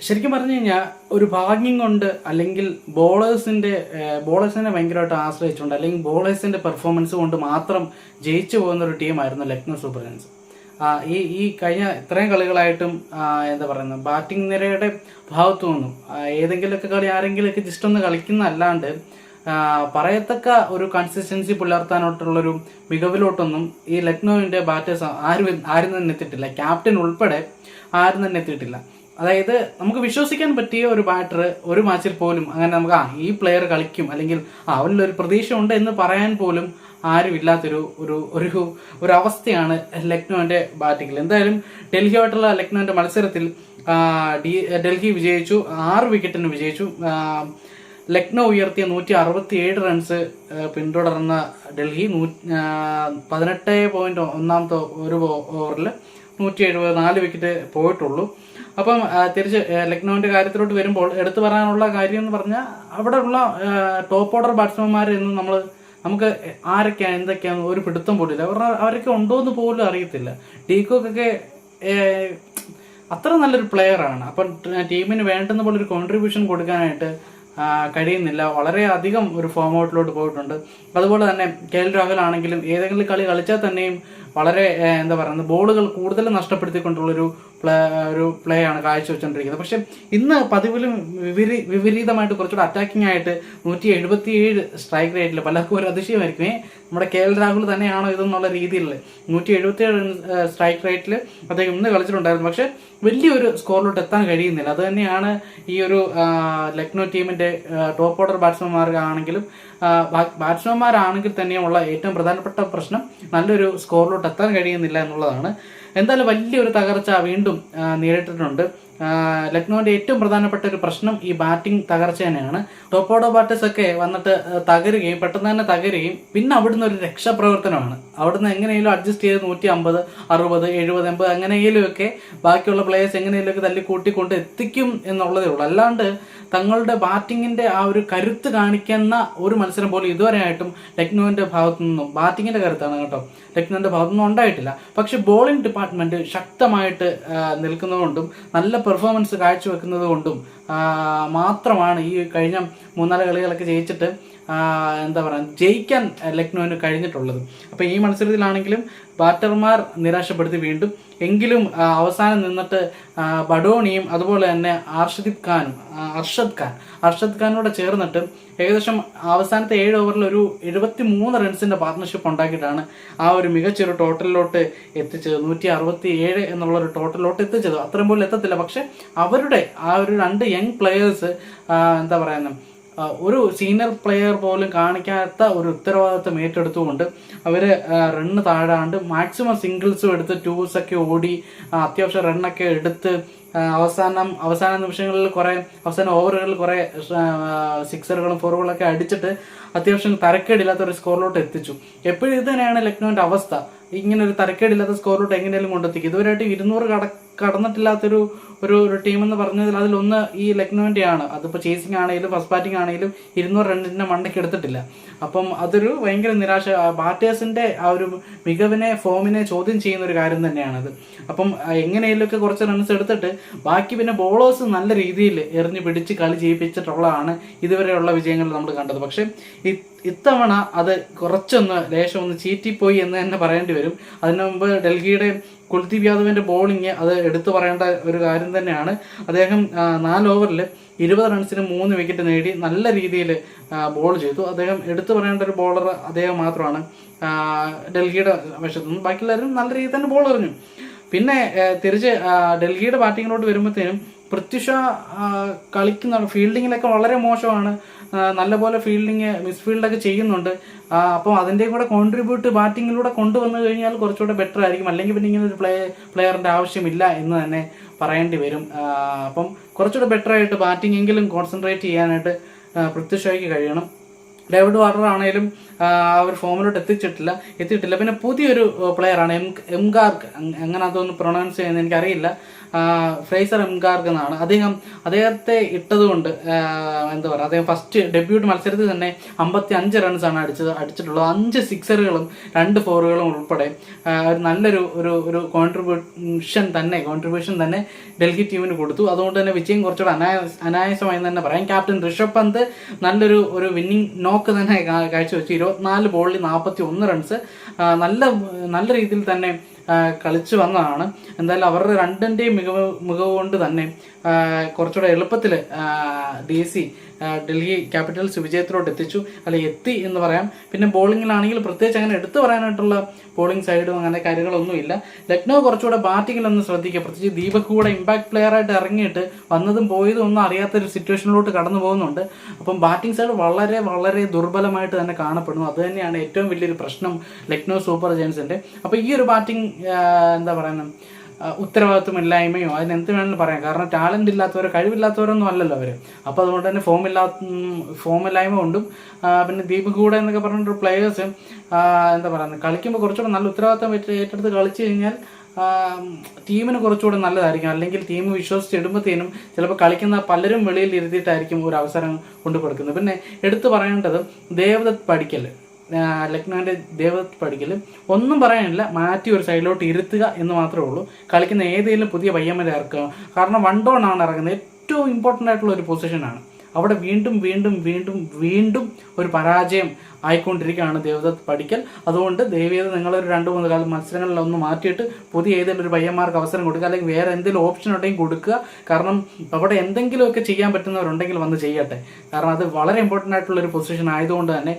ശരിക്കും പറഞ്ഞു കഴിഞ്ഞാൽ ഒരു ഭാഗ്യം കൊണ്ട് അല്ലെങ്കിൽ ബോളേഴ്സിന്റെ ബോളേഴ്സിനെ ഭയങ്കരമായിട്ട് ആശ്രയിച്ചുകൊണ്ട് അല്ലെങ്കിൽ ബോളേഴ്സിന്റെ പെർഫോമൻസ് കൊണ്ട് മാത്രം ജയിച്ചു പോകുന്ന ഒരു ടീമായിരുന്നു ലക്നൗ സൂപ്പർ ജയൻസ് ഈ ഈ കഴിഞ്ഞ ഇത്രയും കളികളായിട്ടും എന്താ പറയുന്നത് ബാറ്റിംഗ് നിരയുടെ ഭാഗത്തു നിന്നും ഏതെങ്കിലുമൊക്കെ കളി ആരെങ്കിലുമൊക്കെ ജസ്റ്റ് ഒന്ന് കളിക്കുന്ന അല്ലാണ്ട് ആ, പറയത്തക്ക ഒരു കൺസിസ്റ്റൻസി പുലർത്താനായിട്ടുള്ളൊരു മികവിലോട്ടൊന്നും ഈ ലക്നൌവിന്റെ ബാറ്റേഴ്സ് ആരും ആരും തന്നെ എത്തിയിട്ടില്ല. ക്യാപ്റ്റൻ ഉൾപ്പെടെ ആരും തന്നെ എത്തിയിട്ടില്ല. അതായത് നമുക്ക് വിശ്വസിക്കാൻ പറ്റിയ ഒരു ബാറ്റർ ഒരു മാച്ചിൽ പോലും അങ്ങനെ നമുക്ക് ആ ഈ പ്ലെയർ കളിക്കും. അല്ലെങ്കിൽ അവനിലൊരു പ്രതീക്ഷ ഉണ്ട് എന്ന് പറയാൻ പോലും ആരും ഇല്ലാത്തൊരു ഒരു ഒരു ഒരു അവസ്ഥയാണ് ലക്നോന്റെ ബാറ്റിങ്ങിൽ എന്തായാലും ഡൽഹിയുമായിട്ടുള്ള ലക്നോന്റെ മത്സരത്തിൽ ഡൽഹി വിജയിച്ചു ആറ് വിക്കറ്റിന് വിജയിച്ചു. ലക്നോ ഉയർത്തിയ നൂറ്റി അറുപത്തി ഏഴ് റൺസ് പിന്തുടർന്ന ഡൽഹി നൂ പതിനെട്ട് പോയിന്റ് ഒന്നാമത്തെ ഒരു ഓവറിൽ നൂറ്റി എഴുപത് നാല് വിക്കറ്റ് പോയിട്ടുള്ളൂ. അപ്പം തിരിച്ച് ലക്നൌവിന്റെ കാര്യത്തിലോട്ട് വരുമ്പോൾ എടുത്തു പറയാനുള്ള കാര്യം എന്ന് പറഞ്ഞാൽ അവിടെ ഉള്ള ടോപ്പ് ഓർഡർ ബാറ്റ്സ്മാൻമാർ എന്ന് നമ്മൾ നമുക്ക് ആരൊക്കെയാണ് എന്തൊക്കെയാണ് ഒരു പിടുത്തം പോലില്ല അവർ അവരൊക്കെ ഉണ്ടോ എന്ന് പോലും അറിയത്തില്ല. ഡീകോക്കൊക്കെ അത്ര നല്ലൊരു പ്ലെയർ ആണ്. അപ്പം ടീമിന് വേണ്ടുന്ന പോലെ ഒരു കോൺട്രിബ്യൂഷൻ കൊടുക്കാനായിട്ട് കഴിയുന്നില്ല. വളരെ അധികം ഒരു ഫോം ഔട്ടിലോട്ട് പോയിട്ടുണ്ട്. അതുപോലെ തന്നെ കെ എൽ രാഹുൽ ആണെങ്കിലും ഏതെങ്കിലും കളി കളിച്ചാൽ തന്നെയും വളരെ എന്താ പറയുന്നത് ബോളുകൾ കൂടുതൽ നഷ്ടപ്പെടുത്തിക്കൊണ്ടുള്ളൊരു പ്ലേ ഒരു പ്ലേ ആണ് കാഴ്ചവെച്ചുകൊണ്ടിരിക്കുന്നത് പക്ഷേ ഇന്ന് പതിവിലും വിപരീ വിപരീതമായിട്ട് കുറച്ചുകൂടെ അറ്റാക്കിംഗ് ആയിട്ട് നൂറ്റി എഴുപത്തി ഏഴ് സ്ട്രൈക്ക് റേറ്റിൽ പലർക്കും ഒരു അതിശയമായിരിക്കും നമ്മുടെ കെ എൽ രാഹുൽ തന്നെയാണോ ഇതെന്നുള്ള രീതിയിൽ നൂറ്റി എഴുപത്തി ഏഴ് സ്ട്രൈക്ക് റേറ്റിൽ അദ്ദേഹം ഇന്ന് കളിച്ചിട്ടുണ്ടായിരുന്നു. പക്ഷെ വലിയൊരു സ്കോറിലോട്ട് എത്താൻ കഴിയുന്നില്ല. അത് തന്നെയാണ് ഈ ഒരു ലക്നോ ടീമിന്റെ ടോപ്പ് ഓർഡർ ബാറ്റ്സ്മാൻമാർക്കാണെങ്കിലും ബാറ്റ്സ്മാൻമാരാണെങ്കിൽ തന്നെയുമുള്ള ഏറ്റവും പ്രധാനപ്പെട്ട പ്രശ്നം നല്ലൊരു സ്കോറിലോട്ട് എത്താൻ കഴിയുന്നില്ല എന്നുള്ളതാണ്. എന്തായാലും വലിയൊരു തകർച്ച വീണ്ടും നേരിട്ടിട്ടുണ്ട്. ആ, ഏറ്റവും പ്രധാനപ്പെട്ട ഒരു പ്രശ്നം ഈ ബാറ്റിംഗ് തകർച്ച തന്നെയാണ്. ടോപ്പോഡോ ഓർഡർ ബാറ്റേഴ്സ് ഒക്കെ വന്നിട്ട് തകരുകയും പെട്ടെന്ന് തന്നെ തകരുകയും പിന്നെ അവിടുന്ന് ഒരു രക്ഷാപ്രവർത്തനമാണ്. അവിടുന്ന് എങ്ങനെയെങ്കിലും അഡ്ജസ്റ്റ് ചെയ്ത് നൂറ്റി അമ്പത് അറുപത് എഴുപത് എൺപത് അങ്ങനെയെങ്കിലും ഒക്കെ ബാക്കിയുള്ള പ്ലേയേഴ്സ് എങ്ങനെയെങ്കിലും ഒക്കെ തല്ലി കൂട്ടിക്കൊണ്ട് എത്തിക്കും എന്നുള്ളതേ ഉള്ളൂ. അല്ലാണ്ട് തങ്ങളുടെ ബാറ്റിങ്ങിന്റെ ആ ഒരു കരുത്ത് കാണിക്കുന്ന ഒരു മത്സരം പോലും ഇതുവരെയായിട്ടും ലക്നൌവിന്റെ ഭാഗത്തു നിന്നും ബാറ്റിങ്ങിന്റെ കരുത്താണ് കേട്ടോ ടെക്നോന്റെ ഭാഗത്തു നിന്നും ഉണ്ടായിട്ടില്ല. പക്ഷെ ബോളിംഗ് ഡിപ്പാർട്ട്മെന്റ് ശക്തമായിട്ട് നിൽക്കുന്നതുകൊണ്ടും നല്ല പെർഫോമൻസ് കാഴ്ചവെക്കുന്നത് കൊണ്ടും മാത്രമാണ് ഈ കഴിഞ്ഞ മൂന്നാൽ കളികളൊക്കെ ജയിച്ചിട്ട് എന്താ പറയുക ജയിക്കാൻ ലക്നോവിന് കഴിഞ്ഞിട്ടുള്ളത്. അപ്പോൾ ഈ മത്സരത്തിലാണെങ്കിലും ബാറ്റർമാർ നിരാശപ്പെടുത്തി വീണ്ടും. എങ്കിലും അവസാനം നിന്നിട്ട് ബഡോണിയും അതുപോലെ തന്നെ അർഷദീപ് ഖാനും അർഷദ് ഖാൻ അർഷദ് ഖാനോട് ചേർന്നിട്ട് ഏകദേശം അവസാനത്തെ ഏഴ് ഓവറിൽ ഒരു എഴുപത്തി മൂന്ന് റൺസിന്റെ പാർട്ട്ണർഷിപ്പ് ഉണ്ടാക്കിയിട്ടാണ് ആ ഒരു മികച്ചൊരു ടോട്ടലിലോട്ട് എത്തിച്ചത്. നൂറ്റി അറുപത്തി ഏഴ് എന്നുള്ള ഒരു ടോട്ടലിലോട്ട് എത്തിച്ചത്. അത്രയും പോലും എത്തത്തില്ല. പക്ഷെ അവരുടെ ആ ഒരു രണ്ട് യങ് പ്ലെയേഴ്സ് എന്താ പറയുന്നത് ഒരു സീനിയർ പ്ലെയർ പോലും കാണിക്കാത്ത ഒരു ഉത്തരവാദിത്വം ഏറ്റെടുത്തുകൊണ്ട് അവർ റണ്ണ് താഴാണ്ട് മാക്സിമം സിംഗിൾസും എടുത്ത് ടൂസ് ഒക്കെ ഓടി അത്യാവശ്യം റണ്ണൊക്കെ എടുത്ത് അവസാനം അവസാന നിമിഷങ്ങളിൽ കുറേ അവസാന ഓവറുകളിൽ കുറേ സിക്സറുകളും ഫോറുകളൊക്കെ അടിച്ചിട്ട് അത്യാവശ്യം തരക്കേടില്ലാത്ത ഒരു സ്കോറിലോട്ട് എത്തിച്ചു. എപ്പോഴും ഇത് തന്നെയാണ് ലക്നൌവിന്റെ അവസ്ഥ. ഇങ്ങനെ ഒരു തരക്കേടില്ലാത്ത സ്കോറിലോട്ട് എങ്ങനെയും കൊണ്ടെത്തിക്കും ഇതുവരെയായിട്ട് ഇരുന്നൂറ് കട കടന്നിട്ടില്ലാത്തൊരു ഒരു ഒരു ടീം എന്ന് പറഞ്ഞതിൽ അതിലൊന്ന് ഈ ലക്നൌവിന്റെ ആണ് അതിപ്പോ ചേസിംഗ് ആണെങ്കിലും ഫസ്റ്റ് ബാറ്റിംഗ് ആണെങ്കിലും ഇരുന്നൂറ് റണ്ണിന്റെ മണ്ടയ്ക്ക് എടുത്തിട്ടില്ല. അപ്പം അതൊരു ഭയങ്കര നിരാശ ബാറ്റേഴ്സിന്റെ ആ ഒരു മികവിനെ ഫോമിനെ ചോദ്യം ചെയ്യുന്ന ഒരു കാര്യം തന്നെയാണത്. അപ്പം എങ്ങനെയെങ്കിലുമൊക്കെ കുറച്ച് റൺസ് എടുത്തിട്ട് ബാക്കി പിന്നെ ബോളേഴ്സ് നല്ല രീതിയിൽ എറിഞ്ഞ് പിടിച്ച് കളി ചെയ്യിപ്പിച്ചിട്ടുള്ളതാണ് ഇതുവരെയുള്ള വിജയങ്ങൾ നമ്മൾ കണ്ടത്. പക്ഷെ ഇത്തവണ അത് കുറച്ചൊന്ന് ലേശം ഒന്ന് ചീറ്റിപ്പോയി എന്ന് തന്നെ പറയേണ്ടി വരും. അതിനു മുമ്പ് ഡൽഹിയുടെ കുൽദീപ് യാദവിന്റെ ബോളിങ് അത് എടുത്തു പറയേണ്ട ഒരു കാര്യം തന്നെയാണ്. അദ്ദേഹം നാല് ഓവറിൽ ഇരുപത് റൺസിന് മൂന്ന് വിക്കറ്റ് നേടി നല്ല രീതിയിൽ ബോൾ ചെയ്തു. അദ്ദേഹം എടുത്തു പറയേണ്ട ഒരു ബോളർ അദ്ദേഹം മാത്രമാണ്. ഡൽഹിയുടെ വശത്തു നിന്ന്. ബാക്കിയുള്ളവരും നല്ല രീതിയിൽ തന്നെ ബോൾ എറിഞ്ഞു. പിന്നെ തിരിച്ച് ഡൽഹിയുടെ ബാറ്റിങ്ങിലോട്ട് വരുമ്പോഴത്തേനും പൃഥ്വിഷ കളിക്കുന്ന ഫീൽഡിങ്ങിലൊക്കെ വളരെ മോശമാണ്. നല്ലപോലെ ഫീൽഡിങ് മിസ്ഫീൽഡൊക്കെ ചെയ്യുന്നുണ്ട്. ആ, അപ്പോൾ അതിന്റെ കൂടെ കോൺട്രിബ്യൂട്ട് ബാറ്റിങ്ങിലൂടെ കൊണ്ടുവന്നു കഴിഞ്ഞാൽ കുറച്ചുകൂടെ ബെറ്റർ ആയിരിക്കും. അല്ലെങ്കിൽ പിന്നെ ഇങ്ങനെ ഒരു പ്ലേ പ്ലെയറിന്റെ ആവശ്യമില്ല എന്ന് തന്നെ പറയേണ്ടി വരും. അപ്പം കുറച്ചുകൂടെ ബെറ്റർ ആയിട്ട് ബാറ്റിംഗ് എങ്കിലും കോൺസെൻട്രേറ്റ് ചെയ്യാനായിട്ട് പ്രത്യുഷയ്ക്ക് കഴിയണം. ഡേവിഡ് വാർണർ ആണെങ്കിലും ഒരു ഫോമിലോട്ട് എത്തിച്ചിട്ടില്ല. എത്തിയിട്ടില്ല. പിന്നെ പുതിയൊരു പ്ലെയർ ആണ്. എം എംഗാർക്ക് അങ്ങനെ അതൊന്ന് പ്രൊണൗൺസ് ചെയ്യുന്നത് എനിക്കറിയില്ല. ഫ്രേസർ എംഗാർഗ് എന്നാണ്. അദ്ദേഹം അദ്ദേഹത്തെ ഇട്ടതുകൊണ്ട് എന്താ പറയുക അദ്ദേഹം ഫസ്റ്റ് ഡെബ്യൂട്ട് മത്സരത്തിൽ തന്നെ അമ്പത്തി അഞ്ച് റൺസാണ് അടിച്ചത് അടിച്ചിട്ടുള്ളത്. അഞ്ച് സിക്സറുകളും രണ്ട് ഫോറുകളും ഉൾപ്പെടെ ഒരു നല്ലൊരു ഒരു ഒരു കോൺട്രിബ്യൂഷൻ തന്നെ കോൺട്രിബ്യൂഷൻ തന്നെ ഡൽഹി ടീമിന് കൊടുത്തു. അതുകൊണ്ട് തന്നെ വിജയം കുറച്ചുകൂടെ അനായാസ അനായാസമായി തന്നെ പറയാം. ക്യാപ്റ്റൻ ഋഷഭ് പന്ത് നല്ലൊരു ഒരു വിന്നിംഗ് നോക്ക് തന്നെ കാഴ്ചവെച്ചു. ഇരുപത്തിനാല് ബോളിൽ നാൽപ്പത്തി ഒന്ന് റൺസ് നല്ല നല്ല രീതിയിൽ തന്നെ കളിച്ചു വന്നതാണ്. എന്തായാലും അവരുടെ രണ്ടിന്റെയും മികവ് മികവ് കൊണ്ട് തന്നെ കുറച്ചുകൂടെ എളുപ്പത്തിൽ ഡി സി ഡൽഹി ക്യാപിറ്റൽസ് വിജയത്തിലോട്ട് എത്തിച്ചു. അല്ലെ എത്തി എന്ന് പറയാം. പിന്നെ ബോളിങ്ങിലാണെങ്കിൽ പ്രത്യേകിച്ച് അങ്ങനെ എടുത്തു പറയാനായിട്ടുള്ള ബോളിംഗ് സൈഡും അങ്ങനെ കാര്യങ്ങളൊന്നുമില്ല. ലക്നൗ കുറച്ചുകൂടെ ബാറ്റിങ്ങിലൊന്ന് ശ്രദ്ധിക്കുക. പ്രത്യേകിച്ച് ദീപക് കൂടെ ഇമ്പാക്ട് പ്ലെയറായിട്ട് ഇറങ്ങിയിട്ട് വന്നതും പോയതും ഒന്നും അറിയാത്തൊരു സിറ്റുവേഷനിലോട്ട് കടന്നു പോകുന്നുണ്ട്. അപ്പം ബാറ്റിംഗ് സൈഡ് വളരെ വളരെ ദുർബലമായിട്ട് തന്നെ കാണപ്പെടുന്നു. അത് തന്നെയാണ് ഏറ്റവും വലിയൊരു പ്രശ്നം ലക്നൗ സൂപ്പർ ജയൻസിന്റെ അപ്പോൾ ഈ ഒരു ബാറ്റിംഗ് എന്താ പറയുന്നത്? ഉത്തരവാദിത്വമില്ലായ്മയോ അതിന് എന്ത് വേണമെങ്കിലും പറയാം. കാരണം ടാലന്റ് ഇല്ലാത്തവരോ കഴിവില്ലാത്തവരൊന്നും അല്ലല്ലോ അവർ അപ്പോൾ അതുകൊണ്ട് തന്നെ ഫോം ഇല്ലാത്ത ഫോമില്ലായ്മ കൊണ്ടും പിന്നെ ദീപ് കൂടെ എന്നൊക്കെ പറഞ്ഞിട്ട് പ്ലെയേഴ്സ് എന്താ പറയുന്നത് കളിക്കുമ്പോൾ കുറച്ചുകൂടെ നല്ല ഉത്തരവാദിത്വം ഏറ്റ- ഏറ്റെടുത്ത് കളിച്ചു കഴിഞ്ഞാൽ ടീമിന് കുറച്ചുകൂടെ നല്ലതായിരിക്കും. അല്ലെങ്കിൽ ടീം വിശ്വസിച്ചിടുമ്പോഴത്തേനും ചിലപ്പോൾ കളിക്കുന്ന പലരും വെളിയിൽ ഇരുത്തിയിട്ടായിരിക്കും ഒരു അവസരം കൊണ്ടു കൊടുക്കുന്നത്. പിന്നെ എടുത്തു പറയേണ്ടത് ദേവദത്ത് പഠിക്കൽ ലക്നൗവിന്റെ ദേവത് പഠിക്കൽ ഒന്നും പറയാനില്ല. മാറ്റി ഒരു സൈഡിലോട്ട് ഇരുത്തുക എന്ന് മാത്രമേ ഉള്ളൂ. കളിക്കുന്ന ഏതെങ്കിലും പുതിയ പയ്യന്മാരെ ഇറക്കുക. കാരണം വൺ ഡൗൺ ആണ് ഇറങ്ങുന്നത്. ഏറ്റവും ഇമ്പോർട്ടന്റ് ആയിട്ടുള്ള ഒരു പൊസിഷനാണ് അവിടെ വീണ്ടും വീണ്ടും വീണ്ടും വീണ്ടും ഒരു പരാജയം. ആയിക്കൊണ്ടിരിക്കുകയാണ് ദേവദത്ത് പഠിക്കൽ. അതുകൊണ്ട് ദയവേത് നിങ്ങളൊരു രണ്ട് മൂന്ന് കാലം മത്സരങ്ങളിൽ ഒന്ന് മാറ്റിയിട്ട് പുതിയ ഏതെങ്കിലും ഒരു പയ്യന്മാർക്ക് അവസരം കൊടുക്കുക. അല്ലെങ്കിൽ വേറെ എന്തെങ്കിലും ഓപ്ഷൻ ഉണ്ടെങ്കിൽ കൊടുക്കുക. കാരണം അവിടെ എന്തെങ്കിലുമൊക്കെ ചെയ്യാൻ പറ്റുന്നവരുണ്ടെങ്കിൽ വന്ന് ചെയ്യട്ടെ. കാരണം അത് വളരെ ഇമ്പോർട്ടന്റ് ആയിട്ടുള്ള ഒരു പൊസിഷൻ ആയതുകൊണ്ട് തന്നെ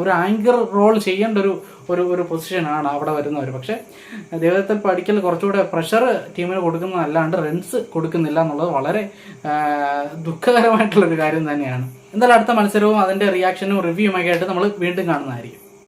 ഒരു ആങ്കർ റോൾ ചെയ്യേണ്ട ഒരു ഒരു ഒരു പൊസിഷനാണ് അവിടെ വരുന്നവർ പക്ഷേ ദൈവത്തിൽ പഠിക്കൽ കുറച്ചുകൂടെ പ്രഷർ ടീമിന് കൊടുക്കുന്നതല്ലാണ്ട് റൺസ് കൊടുക്കുന്നില്ല എന്നുള്ളത് വളരെ ദുഃഖകരമായിട്ടുള്ളൊരു കാര്യം തന്നെയാണ്. എന്തായാലും അടുത്ത മത്സരവും അതിന്റെ റിയാക്ഷനും റിവ്യൂമൊക്കെ ആയിട്ട് നമ്മൾ വീണ്ടും കാണുന്നതായിരിക്കും.